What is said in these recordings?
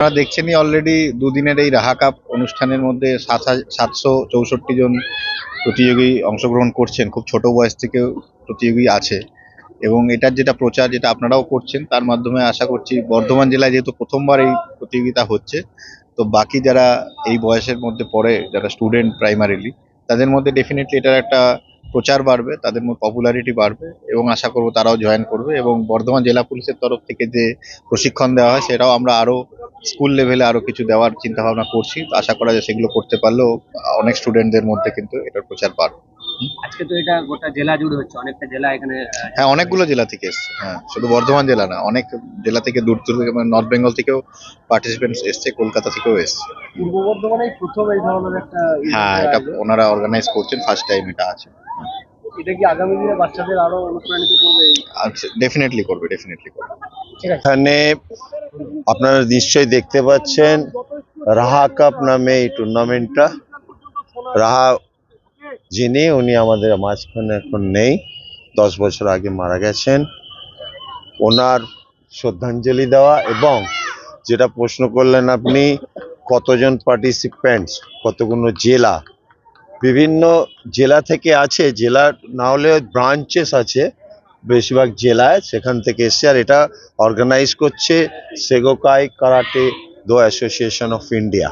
আপনারা দেখছেনই অলরেডি দুদিনের এই রাহা কাপ অনুষ্ঠানের মধ্যে সাত সাতশো চৌষট্টি জন প্রতিযোগী অংশগ্রহণ করছেন। খুব ছোট বয়স থেকেও প্রতিযোগী আছে। এবং এটার যেটা প্রচার, যেটা আপনারাও করছেন, তার মাধ্যমে আশা করছি বর্ধমান জেলায় যেহেতু প্রথমবার এই প্রতিযোগিতা হচ্ছে, তো বাকি যারা এই বয়সের মধ্যে পড়ে, যারা স্টুডেন্ট প্রাইমারিলি তাদের মধ্যে ডেফিনেটলি এটার একটা প্রচার বাড়বে, তাদের মধ্যে পপুলারিটি বাড়বে এবং আশা করব তারাও জয়েন করবে। এবং বর্ধমান জেলা পুলিশের তরফ থেকে যে প্রশিক্ষণ দেওয়া হয়, সেটাও আমরা আরও স্কুল লেভেলে আরও কিছু দেওয়ার চিন্তা ভাবনা করছি। আশা করা যায় সেগুলো করতে পারলেও অনেক স্টুডেন্টদের মধ্যে কিন্তু এটার প্রচার বাড়বে। আজকে তো এটা গোটা জেলা জুড়ে হচ্ছে অনেকটা জেলা এখানে হ্যাঁ অনেকগুলো জেলা থেকে এসছে। হ্যাঁ শুধু বর্ধমান জেলা না অনেক জেলা থেকে দূর দূর থেকে নর্থ বেঙ্গল থেকেও পার্টিসিপেন্টস এসছে কলকাতা থেকেও এসছে। পূর্ব বর্ধমানে প্রথম এই ধরনের একটা হ্যাঁ এটা ওনারা অর্গানাইজ করছেন ফার্স্ট টাইম এটা আছে। এটা কি আগামী দিনে বাচ্চাদের আরও অনুপ্রাণিত করবে আচ্ছা ডেফিনেটলি করবে ডেফিনেটলি করবে। এখানে আপনারা নিশ্চয়ই দেখতে পাচ্ছেন রাহা কাপ নামে এই টুর্নামেন্টটা। রাহা যিনি, উনি আমাদের মাঝখানে এখন নেই, দশ বছর আগে মারা গেছেন। ওনার শ্রদ্ধাঞ্জলি দেওয়া এবং যেটা প্রশ্ন করলেন আপনি, কতজন পার্টিসিপেন্টস কতগুলো জেলা? বিভিন্ন জেলা থেকে আছে, জেলা না হলে ব্রাঞ্চেস আছে বেশিরভাগ জেলায় সেখান থেকে এসছে আর এটা অর্গানাইজ করছে Seigokai karate do association of India.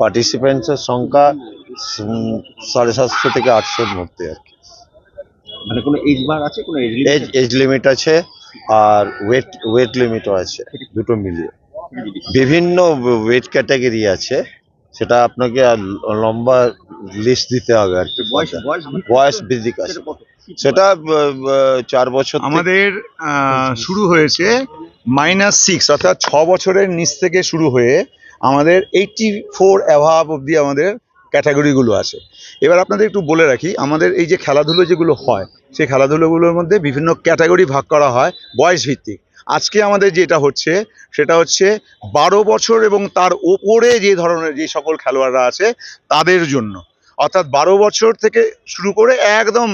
পার্টিসিপেন্টসের সংখ্যা সাড়ে সাতশো থেকে আটশোর মধ্যে আর কি। মানে কোনো এজ বার আছে? কোনো এজ এজ লিমিট আছে? আর ওয়েট ওয়েট লিমিটও আছে দুটো মিলিয়ে। বিভিন্ন ওয়েট ক্যাটাগরি আছে সেটা আপনাকে লম্বা লিস্ট দিতে হবে আর কি। বয়স বয়স বয়স বৃদ্ধি আছে। সেটা চার বছর আমাদের শুরু হয়েছে মাইনাস সিক্স অর্থাৎ ছ বছরের নিচ থেকে শুরু হয়ে আমাদের এইটটি ফোর অ্যাভাব অবধি আমাদের ক্যাটাগরিগুলো আছে। এবার আপনাদের একটু বলে রাখি আমাদের এই যে খেলাধুলো যেগুলো হয় সেই খেলাধুলোগুলোর মধ্যে বিভিন্ন ক্যাটাগরি ভাগ করা হয় বয়স ভিত্তিক আজকে আমাদের যেটা হচ্ছে সেটা হচ্ছে বারো বছর এবং তার ওপরে যে ধরনের যে সকল খেলোয়াড়রা আছে তাদের জন্য। অর্থাৎ বারো বছর থেকে শুরু করে একদম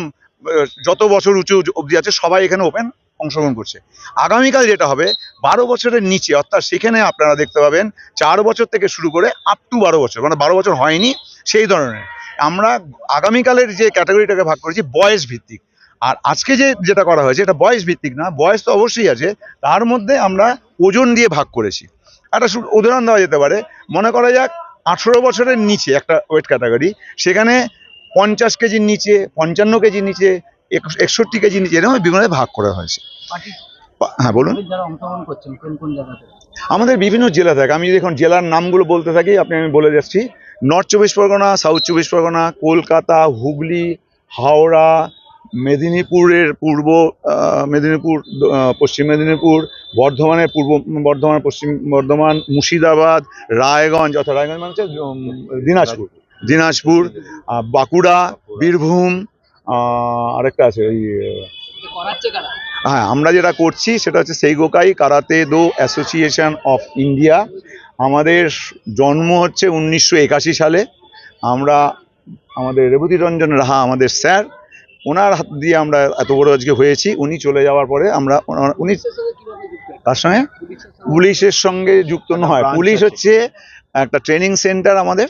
যত বছর উঁচু অবধি আছে, সবাই এখানে ওপেন অংশগ্রহণ করছে। আগামীকাল যেটা হবে, বারো বছরের নিচে, অর্থাৎ সেখানে আপনারা দেখতে পাবেন, চার বছর থেকে শুরু করে আপ টু বারো বছর মানে বারো বছর হয়নি, সেই ধরনের। আমরা আগামীকালের যে ক্যাটাগরিটাকে ভাগ করেছি, বয়স ভিত্তিক। আর আজকে যে যেটা করা হয়েছে, এটা বয়স ভিত্তিক না, বয়স তো অবশ্যই আছে, তার মধ্যে আমরা ওজন দিয়ে ভাগ করেছি। একটা উদাহরণ দেওয়া যেতে পারে, মনে করা যাক, আঠেরো বছরের নিচে একটা ওয়েট ক্যাটাগরি সেখানে পঞ্চাশ কেজির নিচে পঞ্চান্ন কেজির নিচে এক- একষট্টি কেজির নিচে এরকম বিভিন্ন ভাগ করা হয়েছে। হ্যাঁ বলুন। আমাদের বিভিন্ন জেলা থাকে। আমি যদি এখন জেলার নামগুলো বলতে থাকি আপনি আমি বলে যাচ্ছি। নর্থ চব্বিশ পরগনা সাউথ চব্বিশ পরগনা কলকাতা হুগলি হাওড়া মেদিনীপুরের পূর্ব মেদিনীপুর পশ্চিম মেদিনীপুর বর্ধমানের পূর্ব বর্ধমান পশ্চিম বর্ধমান মুর্শিদাবাদ রায়গঞ্জ অর্থাৎ রায়গঞ্জ মানে হচ্ছে দিনাজপুর। দিনাজপুর বাঁকুড়া বীরভূম আরেকটা আছে ওই হ্যাঁ আমরা যেটা করছি সেটা হচ্ছে Seigokai karate do association of India. আমাদের জন্ম হচ্ছে উনিশশো একাশি সালে। আমরা আমাদের রেবতী রঞ্জন রাহা আমাদের স্যার। ওনার হাত দিয়ে আমরা এত বড় আজকে হয়েছি উনি চলে যাওয়ার পরে আমরা উনি তার সঙ্গে পুলিশের সঙ্গে? যুক্ত নয় পুলিশ হচ্ছে একটা ট্রেনিং সেন্টার আমাদের।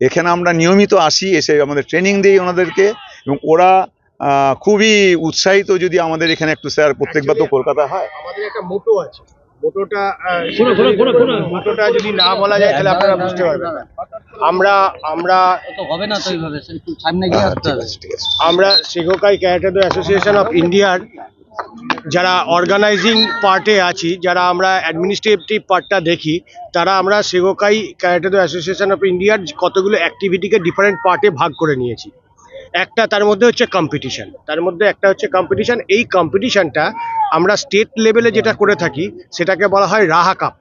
এখানে আমরা নিয়মিত আসি এসে আমাদের ট্রেনিং দিই ওনাদেরকে এবং ওরা খুবই উৎসাহিত যদি আমাদের এখানে একটু স্যার প্রত্যেকবার তো কলকাতা হয়। আমাদের একটা মোটো আছে। মোটোটা মোটোটা যদি না বলা যায় তাহলে আপনারা বুঝতে পারবেন আমরা আমরা তো হবে না তো এইভাবে সামনে গিয়ে আসতে ঠিক হবে। আছে ঠিক আছে। আমরা সেগোকাই ক্যারাটেডো অ্যাসোসিয়েশন অফ ইন্ডিয়ার যারা অর্গানাইজিং পার্টে আছি, যারা আমরা অ্যাডমিনিস্ট্রেটিভ পার্টটা দেখি, তারা আমরা সেগোকাই ক্যারাটেডো অ্যাসোসিয়েশন অফ ইন্ডিয়ার কতগুলো অ্যাক্টিভিটিকে ডিফারেন্ট পার্টে ভাগ করে নিয়েছি। একটা তার মধ্যে হচ্ছে কম্পিটিশান তার মধ্যে একটা হচ্ছে কম্পিটিশান এই কম্পিটিশানটা আমরা স্টেট লেভেলে যেটা করে থাকি, সেটাকে বলা হয় রাহা কাপ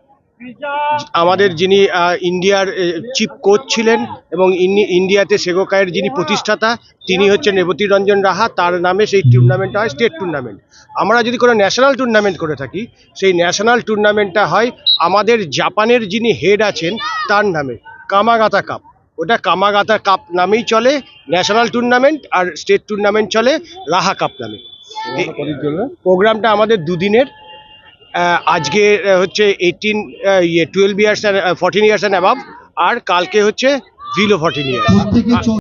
আমাদের যিনি ইন্ডিয়ার চিফ কোচ ছিলেন এবং ইন্ডিয়াতে সেগোকায়ের যিনি প্রতিষ্ঠাতা তিনি হচ্ছেন রেবতী রঞ্জন রাহা তার নামে সেই টুর্নামেন্টটা হয় স্টেট টুর্নামেন্ট আমরা যদি কোনো ন্যাশনাল টুর্নামেন্ট করে থাকি সেই ন্যাশনাল টুর্নামেন্টটা হয় আমাদের জাপানের যিনি হেড আছেন তার নামে কামাগাতা কাপ ওটা কামাগাতা কাপ নামেই চলে ন্যাশনাল টুর্নামেন্ট আর স্টেট টুর্নামেন্ট চলে রাহা কাপ নামে। প্রোগ্রামটা আমাদের দুদিনের আজকে হচ্ছে এইটিন ইয়ে twelve years and fourteen years and above আর কালকে হচ্ছে বিলো ফর্টিন ইয়ার্স